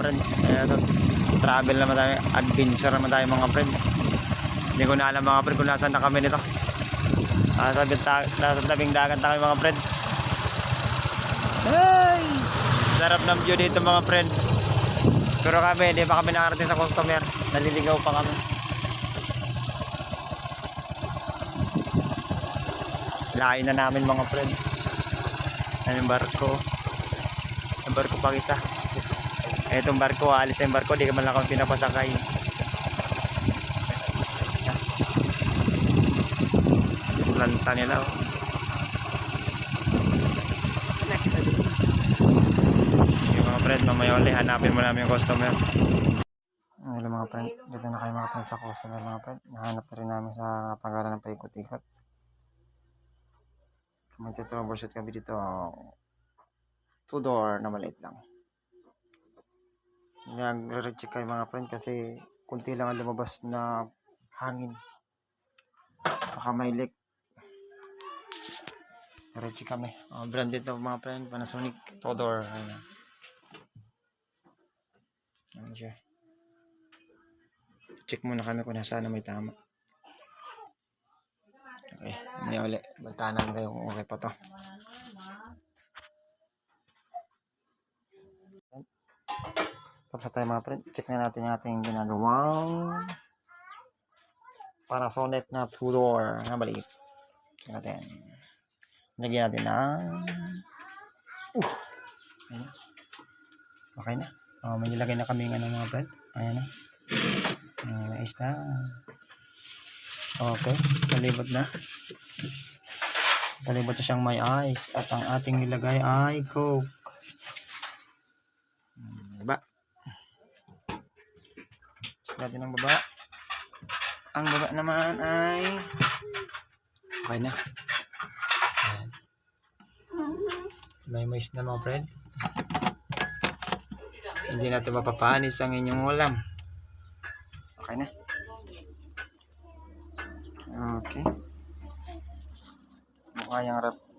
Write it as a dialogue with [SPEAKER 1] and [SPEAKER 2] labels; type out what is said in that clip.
[SPEAKER 1] friend. Ayan, travel naman tayo, adventure naman tayo mga friend. Hindi ko na alam mga friend kung nasaan na kami nito. Nasa, nasa tabing dagat na kami mga friend. Ay! Sarap ng view dito mga friend. Pero kami, hindi pa kami nakarating sa customer. Naliligaw pa kami. Lain na namin mga friend. Yung barko? Yung barko pang isa. Itong barko, alis na yung barko, di ka man lang kami pinapasakay. Lanta nila. Oh. Yung mga friend, mamaya ulit, hanapin mo namin yung customer. Hello mga friend, dito na kayo mga friend sa customer mga friend. Nahanap na rin namin sa katanggalan ng paikot-ikot. Magti-troubleshoot kami dito. Two door na maliit lang. Nagre-check kayo mga friend kasi kunti lang ang lumabas na hangin. Baka may leak. Recheck kami. Uh, branded to mga friend. Panasonic two door. Ayan. Ayan siya. Check muna kami kung nasaan na may tama. Okay, hindi ulit. Bantanan kayo kung okay pa to. Tapos tayo mga friend. Check na natin yung ating ginagawang Panasonic na two-door na maliit. Check natin. Lagyan natin ng uh, na. Okay na. Oh, may nilagay na kami ng ano mga friend. Ayan na. Uh, nice na. Okay, talibot na. Talibot na siyang may ice. At ang ating nilagay ay Coke. Hmm, Baba. Check natin ang baba. Ang baba naman ay okay na. Ayan. May mais na mga friend. Hindi natin mapapanis ang inyong ulam. Okay na. Okay. Mukha yung rep